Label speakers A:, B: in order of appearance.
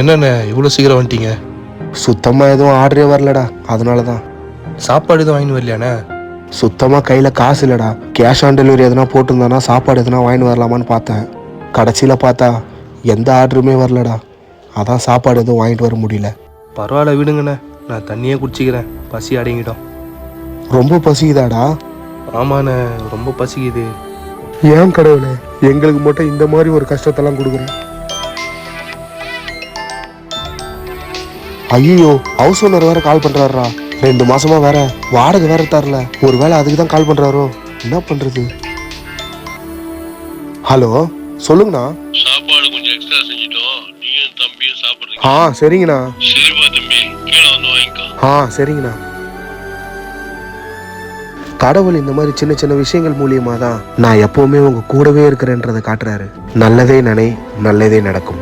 A: என்னண்ணே இவ்வளோ சீக்கிரம் வந்துட்டீங்க?
B: சுத்தமாக எதுவும் ஆர்டரே வரலடா அதனால தான்
A: சாப்பாடு எதுவும் வாங்கிட்டு வரலையாண்ணே?
B: சுத்தமாக கையில் காசு இல்லைடா. கேஷ் ஆன் டெலிவரி எதனா போட்டிருந்தானா சாப்பாடு எதனா வாங்கிட்டு வரலாமான்னு பார்த்தேன். கடைசியில் பார்த்தா எந்த ஆர்டருமே வரலடா. அதான் சாப்பாடு எதுவும் வாங்கிட்டு வர முடியல.
A: பரவாயில்ல விடுங்கண்ணே. நான் தண்ணியே குடிச்சிக்கிறேன். பசி அடங்கிட்டோம்
B: ரொம்ப பசிக்குதாடா?
A: ஆமாண்ணே ரொம்ப பசிக்குது.
B: ஏன் கடவுளே? எங்களுக்கு மட்டும் இந்த மாதிரி ஒரு கஷ்டத்தெல்லாம் கொடுக்குறேன். ஐயோ ஹவுஸ் ஓனர் வேற கால் பண்றாருடா. ரெண்டு மாசமா வேற வாடகை வேற தரல ஒருவேளை அதுக்கு தான் கால் பண்றாரோ? என்ன பண்றது? ஹலோ சொல்லுங்கண்ணா.
C: சாப்பாடு கொஞ்சம் எக்ஸ்ட்ரா செஞ்சுட்டோம். நீயும் தம்பியும் சாப்பிடுறீங்க.
B: ஆ சரிங்கண்ணா.
C: சரிப்பா தம்பி. கீழே வந்து வாங்கிக்கோ.
B: ஆ சரிங்கண்ணா. கடவுள் இந்த மாதிரி சின்ன சின்ன விஷயங்கள் மூலியமா தான் நான் எப்பவுமே உங்க கூடவே இருக்கிறேன்றதை காட்டுறாரு. நல்லதே நினை நல்லதே நடக்கும்.